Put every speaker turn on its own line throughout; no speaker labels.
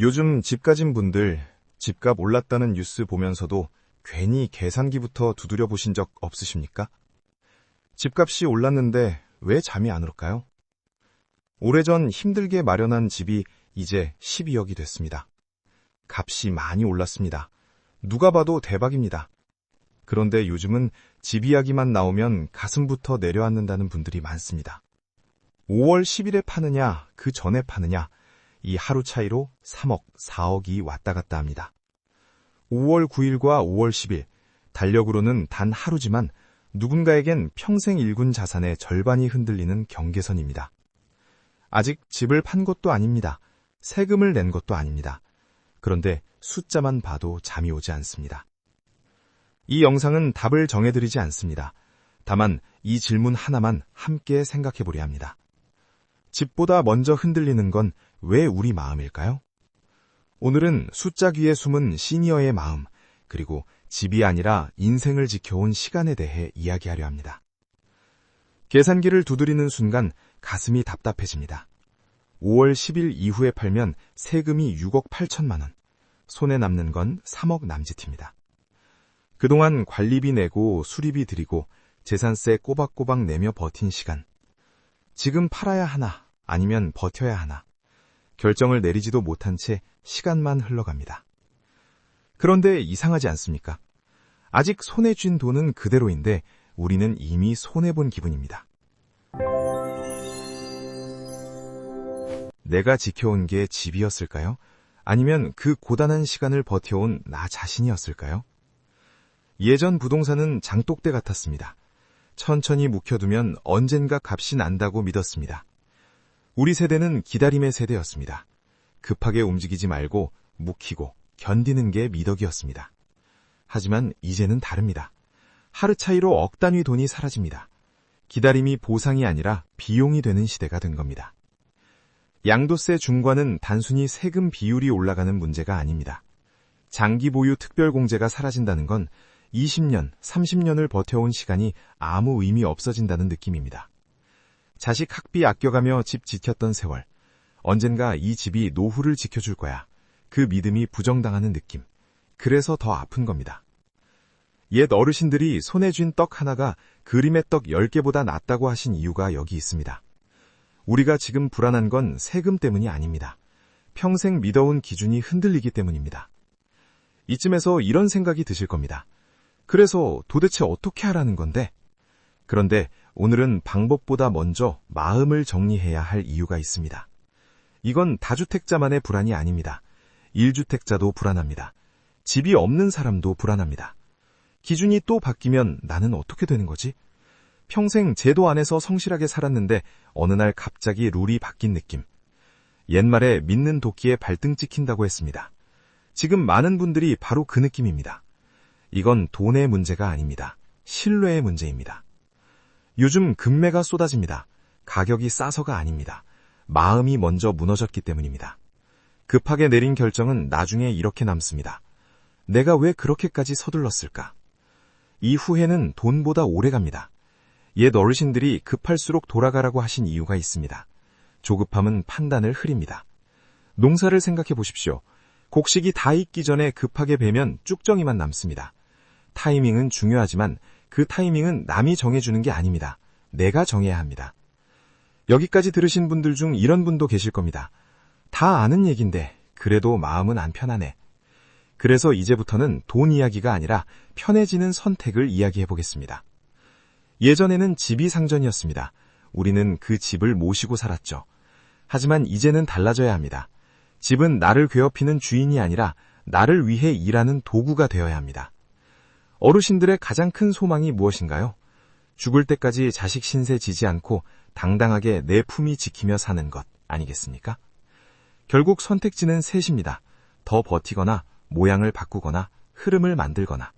요즘 집 가진 분들 집값 올랐다는 뉴스 보면서도 괜히 계산기부터 두드려 보신 적 없으십니까? 집값이 올랐는데 왜 잠이 안 올까요? 오래전 힘들게 마련한 집이 이제 12억이 됐습니다. 값이 많이 올랐습니다. 누가 봐도 대박입니다. 그런데 요즘은 집 이야기만 나오면 가슴부터 내려앉는다는 분들이 많습니다. 5월 10일에 파느냐, 그 전에 파느냐, 이 하루 차이로 3억, 4억이 왔다 갔다 합니다. 5월 9일과 5월 10일, 달력으로는 단 하루지만 누군가에겐 평생 일군 자산의 절반이 흔들리는 경계선입니다. 아직 집을 판 것도 아닙니다. 세금을 낸 것도 아닙니다. 그런데 숫자만 봐도 잠이 오지 않습니다. 이 영상은 답을 정해드리지 않습니다. 다만 이 질문 하나만 함께 생각해 보려 합니다. 집보다 먼저 흔들리는 건 왜 우리 마음일까요? 오늘은 숫자 귀에 숨은 시니어의 마음, 그리고 집이 아니라 인생을 지켜온 시간에 대해 이야기하려 합니다. 계산기를 두드리는 순간 가슴이 답답해집니다. 5월 10일 이후에 팔면 세금이 6억 8천만 원, 손에 남는 건 3억 남짓입니다. 그동안 관리비 내고 수리비 드리고 재산세 꼬박꼬박 내며 버틴 시간. 지금 팔아야 하나, 아니면 버텨야 하나. 결정을 내리지도 못한 채 시간만 흘러갑니다. 그런데 이상하지 않습니까? 아직 손에 쥔 돈은 그대로인데 우리는 이미 손해본 기분입니다. 내가 지켜온 게 집이었을까요? 아니면 그 고단한 시간을 버텨온 나 자신이었을까요? 예전 부동산은 장독대 같았습니다. 천천히 묵혀두면 언젠가 값이 난다고 믿었습니다. 우리 세대는 기다림의 세대였습니다. 급하게 움직이지 말고 묵히고 견디는 게 미덕이었습니다. 하지만 이제는 다릅니다. 하루 차이로 억 단위 돈이 사라집니다. 기다림이 보상이 아니라 비용이 되는 시대가 된 겁니다. 양도세 중과는 단순히 세금 비율이 올라가는 문제가 아닙니다. 장기 보유 특별공제가 사라진다는 건 20년, 30년을 버텨온 시간이 아무 의미 없어진다는 느낌입니다. 자식 학비 아껴가며 집 지켰던 세월, 언젠가 이 집이 노후를 지켜줄 거야. 그 믿음이 부정당하는 느낌. 그래서 더 아픈 겁니다. 옛 어르신들이 손에 쥔 떡 하나가 그림의 떡 10개보다 낫다고 하신 이유가 여기 있습니다. 우리가 지금 불안한 건 세금 때문이 아닙니다. 평생 믿어온 기준이 흔들리기 때문입니다. 이쯤에서 이런 생각이 드실 겁니다. 그래서 도대체 어떻게 하라는 건데? 그런데 오늘은 방법보다 먼저 마음을 정리해야 할 이유가 있습니다. 이건 다주택자만의 불안이 아닙니다. 1주택자도 불안합니다. 집이 없는 사람도 불안합니다. 기준이 또 바뀌면 나는 어떻게 되는 거지? 평생 제도 안에서 성실하게 살았는데 어느 날 갑자기 룰이 바뀐 느낌. 옛말에 믿는 도끼에 발등 찍힌다고 했습니다. 지금 많은 분들이 바로 그 느낌입니다. 이건 돈의 문제가 아닙니다. 신뢰의 문제입니다. 요즘 금매가 쏟아집니다. 가격이 싸서가 아닙니다. 마음이 먼저 무너졌기 때문입니다. 급하게 내린 결정은 나중에 이렇게 남습니다. 내가 왜 그렇게까지 서둘렀을까? 이 후회는 돈보다 오래 갑니다. 옛 어르신들이 급할수록 돌아가라고 하신 이유가 있습니다. 조급함은 판단을 흐립니다. 농사를 생각해 보십시오. 곡식이 다 익기 전에 급하게 베면 쭉정이만 남습니다. 타이밍은 중요하지만 그 타이밍은 남이 정해주는 게 아닙니다. 내가 정해야 합니다. 여기까지 들으신 분들 중 이런 분도 계실 겁니다. 다 아는 얘긴데 그래도 마음은 안 편하네. 그래서 이제부터는 돈 이야기가 아니라 편해지는 선택을 이야기해 보겠습니다. 예전에는 집이 상전이었습니다. 우리는 그 집을 모시고 살았죠. 하지만 이제는 달라져야 합니다. 집은 나를 괴롭히는 주인이 아니라 나를 위해 일하는 도구가 되어야 합니다. 어르신들의 가장 큰 소망이 무엇인가요? 죽을 때까지 자식 신세 지지 않고 당당하게 내 품위 지키며 사는 것 아니겠습니까? 결국 선택지는 셋입니다. 더 버티거나 모양을 바꾸거나 흐름을 만들거나.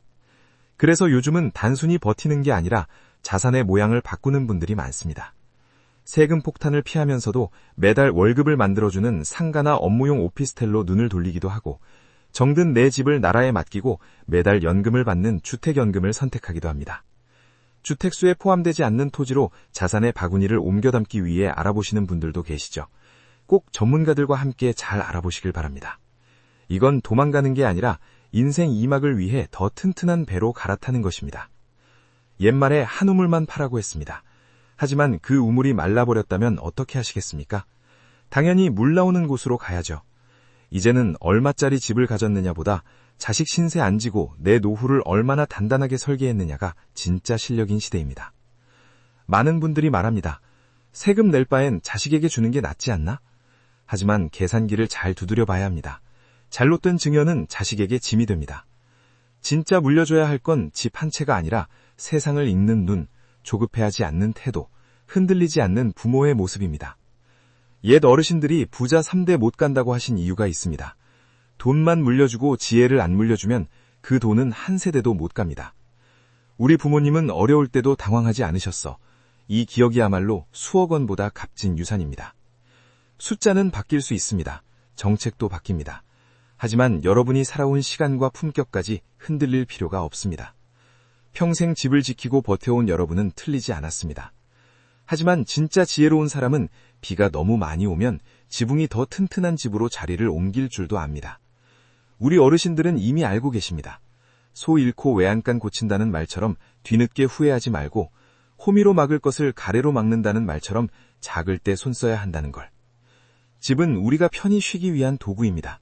그래서 요즘은 단순히 버티는 게 아니라 자산의 모양을 바꾸는 분들이 많습니다. 세금 폭탄을 피하면서도 매달 월급을 만들어주는 상가나 업무용 오피스텔로 눈을 돌리기도 하고 정든 내 집을 나라에 맡기고 매달 연금을 받는 주택연금을 선택하기도 합니다. 주택수에 포함되지 않는 토지로 자산의 바구니를 옮겨 담기 위해 알아보시는 분들도 계시죠. 꼭 전문가들과 함께 잘 알아보시길 바랍니다. 이건 도망가는 게 아니라 인생 이막을 위해 더 튼튼한 배로 갈아타는 것입니다. 옛말에 한 우물만 파라고 했습니다. 하지만 그 우물이 말라버렸다면 어떻게 하시겠습니까? 당연히 물 나오는 곳으로 가야죠. 이제는 얼마짜리 집을 가졌느냐보다 자식 신세 안 지고 내 노후를 얼마나 단단하게 설계했느냐가 진짜 실력인 시대입니다. 많은 분들이 말합니다. 세금 낼 바엔 자식에게 주는 게 낫지 않나? 하지만 계산기를 잘 두드려 봐야 합니다. 잘못된 증여는 자식에게 짐이 됩니다. 진짜 물려줘야 할 건 집 한 채가 아니라 세상을 읽는 눈, 조급해하지 않는 태도, 흔들리지 않는 부모의 모습입니다. 옛 어르신들이 부자 3대 못 간다고 하신 이유가 있습니다. 돈만 물려주고 지혜를 안 물려주면 그 돈은 한 세대도 못 갑니다. 우리 부모님은 어려울 때도 당황하지 않으셨어. 이 기억이야말로 수억 원보다 값진 유산입니다. 숫자는 바뀔 수 있습니다. 정책도 바뀝니다. 하지만 여러분이 살아온 시간과 품격까지 흔들릴 필요가 없습니다. 평생 집을 지키고 버텨온 여러분은 틀리지 않았습니다. 하지만 진짜 지혜로운 사람은 비가 너무 많이 오면 지붕이 더 튼튼한 집으로 자리를 옮길 줄도 압니다. 우리 어르신들은 이미 알고 계십니다. 소 잃고 외양간 고친다는 말처럼 뒤늦게 후회하지 말고 호미로 막을 것을 가래로 막는다는 말처럼 작을 때 손 써야 한다는 걸. 집은 우리가 편히 쉬기 위한 도구입니다.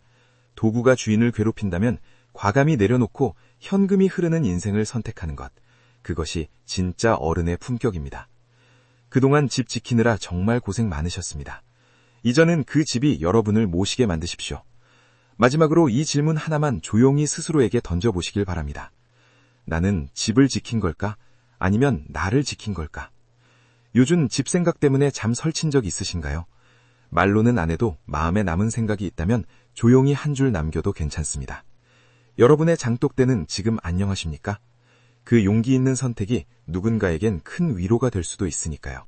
도구가 주인을 괴롭힌다면 과감히 내려놓고 현금이 흐르는 인생을 선택하는 것. 그것이 진짜 어른의 품격입니다. 그동안 집 지키느라 정말 고생 많으셨습니다. 이전엔 그 집이 여러분을 모시게 만드십시오. 마지막으로 이 질문 하나만 조용히 스스로에게 던져보시길 바랍니다. 나는 집을 지킨 걸까? 아니면 나를 지킨 걸까? 요즘 집 생각 때문에 잠 설친 적 있으신가요? 말로는 안 해도 마음에 남은 생각이 있다면 조용히 한 줄 남겨도 괜찮습니다. 여러분의 장독대는 지금 안녕하십니까? 그 용기 있는 선택이 누군가에겐 큰 위로가 될 수도 있으니까요.